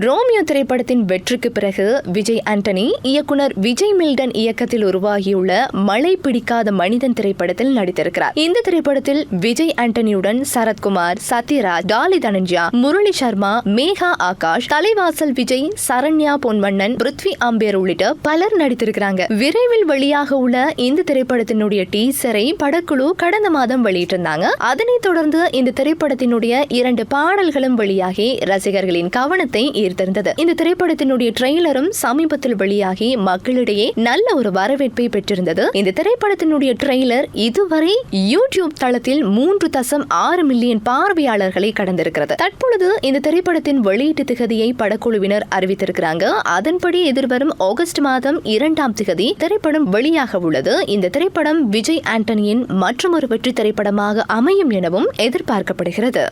Romeo திரைப்படத்தின் வெற்றிக்கு பிறகு விஜய் ஆண்டனி இயக்குனர் விஜய் மில்டன் இயக்கத்தில் உருவாகியுள்ள மழை பிடிக்காத மனிதன் திரைப்படத்தில் நடித்திருக்கிறார். இந்த திரைப்படத்தில் விஜய் ஆண்டனியுடன் சரத்குமார் சத்யராஜ் டாலி தனஞ்சா முரளி சர்மா மேகா ஆகாஷ் தலைவாசல் விஜய் சரண்யா பொன்வண்ணன் பிருத்வி அம்பேர் உள்ளிட்ட பலர் நடித்திருக்கிறாங்க. விரைவில் வெளியாக உள்ள இந்த திரைப்படத்தினுடைய டீசரை படக்குழு கடந்த மாதம் வெளியிட்டிருந்தாங்க. அதனைத் தொடர்ந்து இந்த திரைப்படத்தினுடைய இரண்டு பாடல்களும் வெளியாகி ரசிகர்களின் கவனத்தை ஈர்த்திருந்தது இந்த திரைப்படத்தினுடைய ட்ரெய்லரும் சமீபத்தில் வெளியாகி மக்களிடையே நல்ல ஒரு வரவேற்பை பெற்றிருந்தது. இந்த திரைப்படத்தினுடைய ட்ரெய்லர் இதுவரை யூடியூப் தளத்தில் மூன்று தசம் ஆறு மில்லியன் பார்வையாளர்களை கடந்திருக்கிறது. தற்பொழுது இந்த திரைப்படத்தின் வெளியீட்டு திகதியை படக்குழுவினர் அறிவித்திருக்கிறாங்க. அதன்படி எதிர்வரும் ஆகஸ்ட் மாதம் இரண்டாம் திகதி திரைப்படம் வெளியாக உள்ளது. இந்த திரைப்படம் விஜய் ஆண்டனியின் மற்றொரு வெற்றி திரைப்படமாக அமையும் எனவும் எதிர்பார்க்கப்படுகிறது.